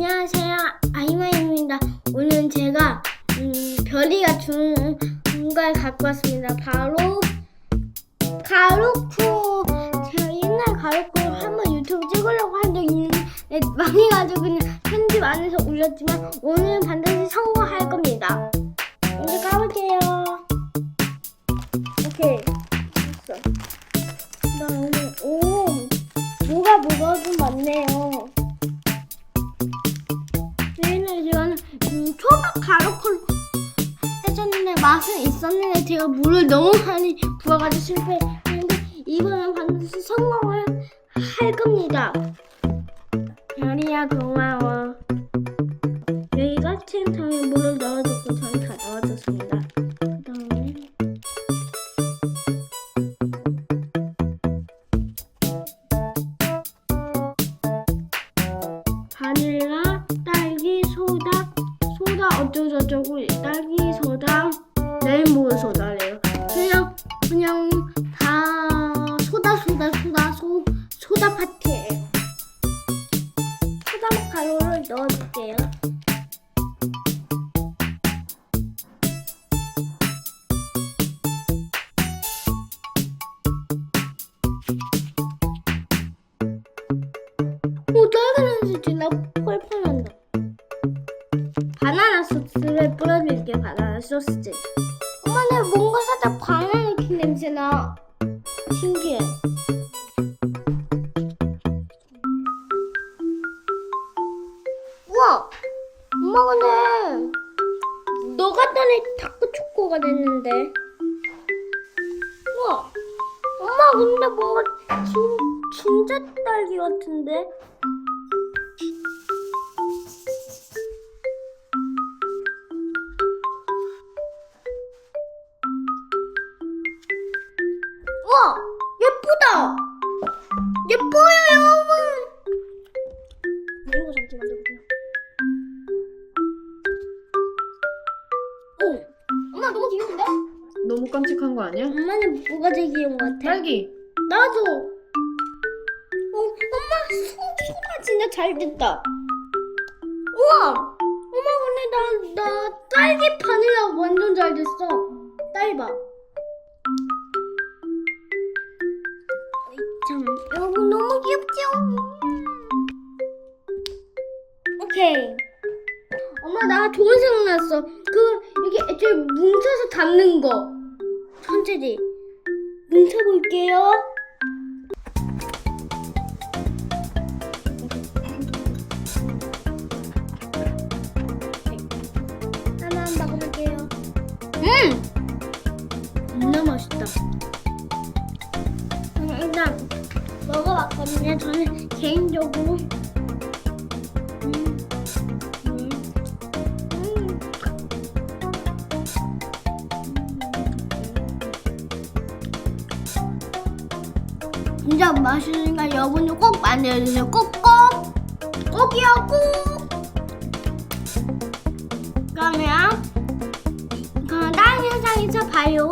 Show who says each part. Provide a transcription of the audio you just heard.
Speaker 1: 안녕하세요. 아이마입니다. 오늘 제가 음, 별이가 준 걸 갖고 왔습니다. 바로 가루쿠. 제가 옛날 가루쿠를 한번 유튜브 찍으려고 한적 있는데 망해가지고 그냥 편집 안 해서 올렸지만 오늘은 반드시 성공할 겁니다. 먼저 까볼게요. 오케이. 됐어. 그다음에 오 뭐가 뭐가 좀 많네요. 음, 초밥 가루콜 해줬는데 맛은 있었는데 제가 물을 너무 많이 부어가지고 실패했는데 이거는 반드시 성공을 할 겁니다. 별이야 고마워. 여기가 체험탕에 물을 넣어줬고 저희 다 넣어줬습니다. 그다음에 바닐라, 딸기, 소다, 소다 어쩌고저쩌고 딸기 소다, 레인보우 소다래요. 그냥 그냥 다 소다 소다 소다 소 소다 파티예요. 소다 가루를 넣어줄게요. 오 냄새 진 소스. 엄마 나 뭔가 살짝 바나나 킨 냄새 나. 신기해. 우와, 엄마 근데 너 갔더니 타코 초코가 됐는데. 우와, 엄마 근데 뭔가 진, 진짜 딸기 같은데? 예뻐요 여러분 이거 잠시 만져볼게요 오 엄마 너무 귀여운데?
Speaker 2: 너무 깜찍한 거 아니야?
Speaker 1: 엄마는 뭐가 제일 귀여운 것 같아?
Speaker 2: 딸기.
Speaker 1: 나도 어, 엄마 손, 손가 진짜 잘 됐다 우와 엄마 근데 나, 나 딸기 바닐라 완전 잘 됐어 딸기 봐 오케이. 엄마 나 좋은 생각 났어. 그 이렇게 애초에 뭉쳐서 담는 거. 천재지. 뭉쳐 볼게요. 하나 먹어볼게요. 음! 겁나 맛있다. 음, 일단 먹어봤거든요. 저는 개인적으로 진짜 맛있으니까 여러분도 꼭 만들어주세요. 꼭꼭! 꼭이요, 꼭! 그러면, 그럼 다른 영상에서 봐요.